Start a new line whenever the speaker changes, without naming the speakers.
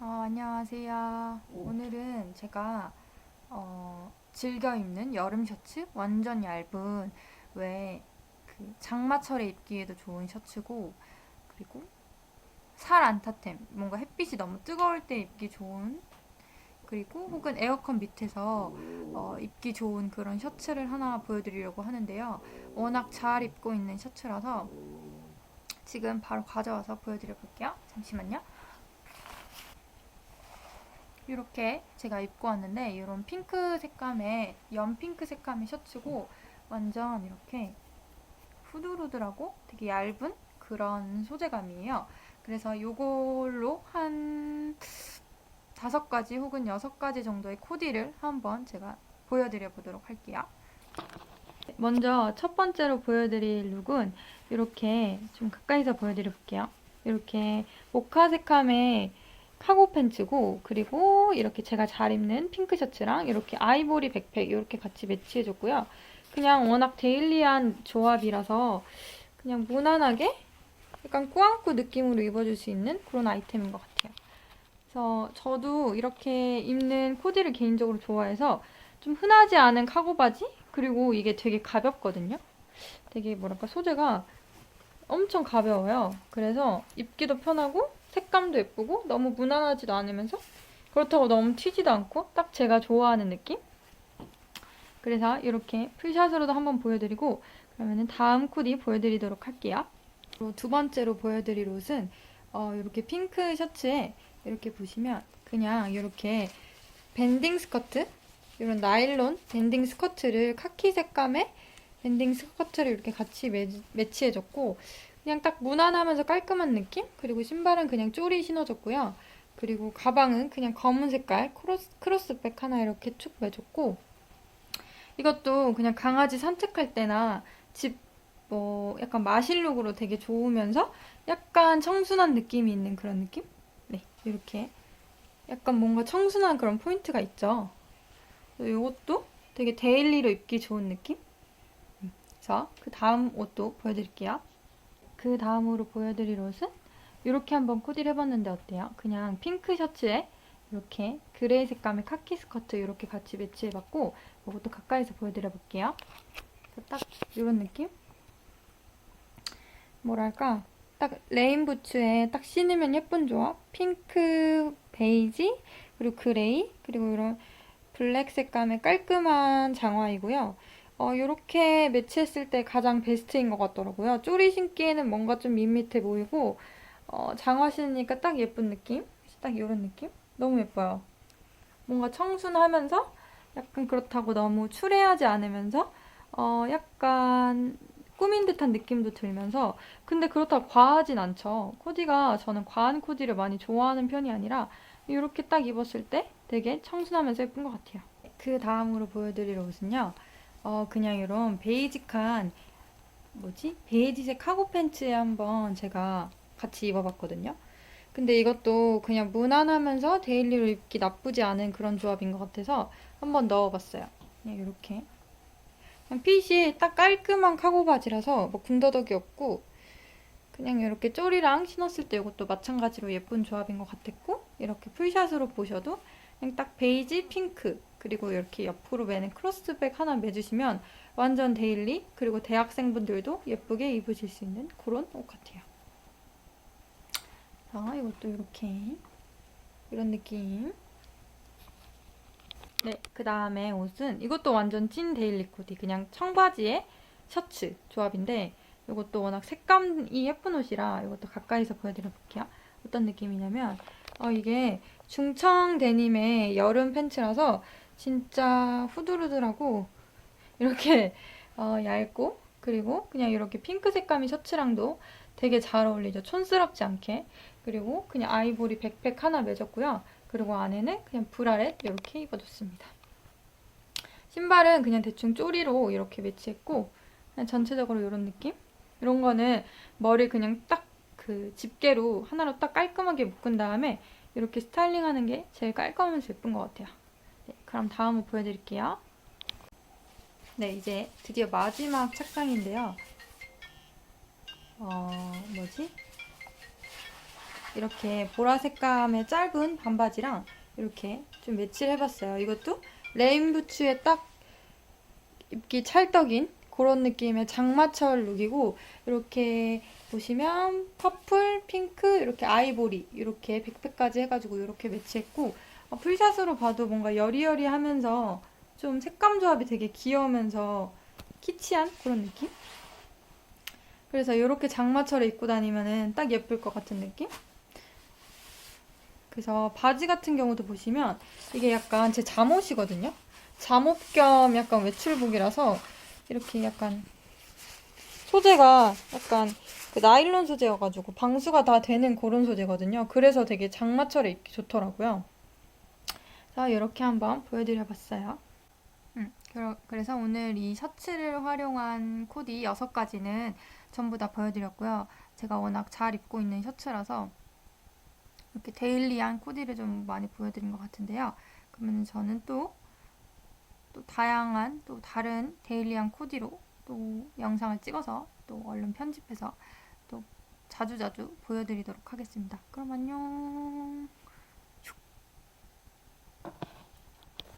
어, 안녕하세요. 오늘은 제가 어, 즐겨 입는 여름 셔츠 완전 얇은 왜그 장마철에 입기에도 좋은 셔츠고 그리고 살 안 타템 뭔가 햇빛이 너무 뜨거울 때 입기 좋은 그리고 혹은 에어컨 밑에서 어, 입기 좋은 그런 셔츠를 하나 보여드리려고 하는데요. 워낙 잘 입고 있는 셔츠라서 지금 바로 가져와서 보여드려 볼게요. 잠시만요. 이렇게 제가 입고 왔는데 이런 핑크 색감의 연핑크 색감의 셔츠고 완전 이렇게 후들후들하고 되게 얇은 그런 소재감이에요. 그래서 이걸로 한 다섯 가지 혹은 여섯 가지 정도의 코디를 한번 제가 보여드려 보도록 할게요. 먼저 첫 번째로 보여드릴 룩은 이렇게 좀 가까이서 보여드려 볼게요. 이렇게 모카 색감의 카고 팬츠고 그리고 이렇게 제가 잘 입는 핑크 셔츠랑 이렇게 아이보리 백팩 이렇게 같이 매치해줬고요. 그냥 워낙 데일리한 조합이라서 그냥 무난하게 약간 꾸안꾸 느낌으로 입어줄 수 있는 그런 아이템인 것 같아요. 그래서 저도 이렇게 입는 코디를 개인적으로 좋아해서 좀 흔하지 않은 카고 바지 그리고 이게 되게 가볍거든요. 되게 뭐랄까 소재가 엄청 가벼워요. 그래서 입기도 편하고 색감도 예쁘고 너무 무난하지도 않으면서 그렇다고 너무 튀지도 않고 딱 제가 좋아하는 느낌? 그래서 이렇게 풀샷으로도 한번 보여드리고 그러면은 다음 코디 보여드리도록 할게요. 그리고 두 번째로 보여드릴 옷은 어, 이렇게 핑크 셔츠에 이렇게 보시면 그냥 이렇게 밴딩 스커트 이런 나일론 밴딩 스커트를 카키 색감의 밴딩 스커트를 이렇게 같이 매, 매치해줬고 그냥 딱 무난하면서 깔끔한 느낌? 그리고 신발은 그냥 쪼리 신어줬고요. 그리고 가방은 그냥 검은 색깔 크로스, 크로스백 하나 이렇게 쭉 매줬고 이것도 그냥 강아지 산책할 때나 집 뭐 약간 마실룩으로 되게 좋으면서 약간 청순한 느낌이 있는 그런 느낌? 네, 이렇게 약간 뭔가 청순한 그런 포인트가 있죠. 이것도 되게 데일리로 입기 좋은 느낌? 음, 그래서 그 다음 옷도 보여드릴게요. 그 다음으로 보여드릴 옷은 이렇게 한번 코디를 해봤는데 어때요? 그냥 핑크 셔츠에 이렇게 그레이 색감의 카키 스커트 이렇게 같이 매치해봤고 이것도 가까이서 보여드려볼게요. 딱 이런 느낌? 뭐랄까 딱 레인 부츠에 딱 신으면 예쁜 조합 핑크, 베이지, 그리고 그레이, 그리고 이런 블랙 색감의 깔끔한 장화이고요. 어, 이렇게 매치했을 때 가장 베스트인 것 같더라고요. 쪼리 신기에는 뭔가 좀 밋밋해 보이고 어, 장화 신으니까 딱 예쁜 느낌? 딱 이런 느낌? 너무 예뻐요. 뭔가 청순하면서 약간 그렇다고 너무 추레하지 않으면서 어, 약간 꾸민 듯한 느낌도 들면서 근데 그렇다고 과하진 않죠. 코디가 저는 과한 코디를 많이 좋아하는 편이 아니라 이렇게 딱 입었을 때 되게 청순하면서 예쁜 것 같아요. 그 다음으로 보여드릴 옷은요. 어, 그냥 이런 베이직한 뭐지? 베이지색 카고 팬츠에 한번 제가 같이 입어봤거든요. 근데 이것도 그냥 무난하면서 데일리로 입기 나쁘지 않은 그런 조합인 것 같아서 한번 넣어봤어요. 그냥 이렇게. 그냥 핏이 딱 깔끔한 카고 바지라서 뭐 궁더더기 없고 그냥 이렇게 쪼리랑 신었을 때 이것도 마찬가지로 예쁜 조합인 것 같았고 이렇게 풀샷으로 보셔도 그냥 딱 베이지, 핑크 그리고 이렇게 옆으로 매는 크로스백 하나 매주시면 완전 데일리 그리고 대학생분들도 예쁘게 입으실 수 있는 그런 옷 같아요. 자, 이것도 이렇게 이런 느낌. 네, 그 다음에 옷은 이것도 완전 찐 데일리 코디 그냥 청바지에 셔츠 조합인데 이것도 워낙 색감이 예쁜 옷이라 이것도 가까이서 보여드려 볼게요. 어떤 느낌이냐면 어, 이게 중청 데님의 여름 팬츠라서 진짜 후들후들하고 이렇게 어, 얇고 그리고 그냥 이렇게 핑크 색감의 셔츠랑도 되게 잘 어울리죠. 촌스럽지 않게. 그리고 그냥 아이보리 백팩 하나 매줬고요. 그리고 안에는 그냥 브라렛 이렇게 입어줬습니다. 신발은 그냥 대충 쪼리로 이렇게 매치했고 그냥 전체적으로 이런 느낌? 이런 거는 머리 그냥 딱 그 집게로 하나로 딱 깔끔하게 묶은 다음에 이렇게 스타일링하는 게 제일 깔끔하면서 예쁜 것 같아요. 네, 그럼 다음을 보여드릴게요. 네, 이제 드디어 마지막 착장인데요. 어, 뭐지? 이렇게 보라 색감의 짧은 반바지랑 이렇게 좀 매치를 해봤어요. 이것도 레인부츠에 딱 입기 찰떡인 그런 느낌의 장마철 룩이고 이렇게 보시면 퍼플, 핑크, 이렇게 아이보리 이렇게 백팩까지 해가지고 이렇게 매치했고 어, 풀샷으로 봐도 뭔가 여리여리하면서 좀 색감 조합이 되게 귀여우면서 키치한 그런 느낌? 그래서 이렇게 장마철에 입고 다니면은 딱 예쁠 것 같은 느낌? 그래서 바지 같은 경우도 보시면 이게 약간 제 잠옷이거든요. 잠옷 겸 약간 외출복이라서 이렇게 약간 소재가 약간 그 나일론 소재여가지고 방수가 다 되는 그런 소재거든요. 그래서 되게 장마철에 입기 좋더라고요. 자, 이렇게 한번 보여드려봤어요. 음, 그래서 오늘 이 셔츠를 활용한 코디 6가지는 전부 다 보여드렸고요. 제가 워낙 잘 입고 있는 셔츠라서 이렇게 데일리한 코디를 좀 많이 보여드린 것 같은데요. 그러면 저는 또, 또 다양한 또 다른 데일리한 코디로 또 영상을 찍어서 또 얼른 편집해서 또 자주자주 보여드리도록 하겠습니다. 그럼 안녕.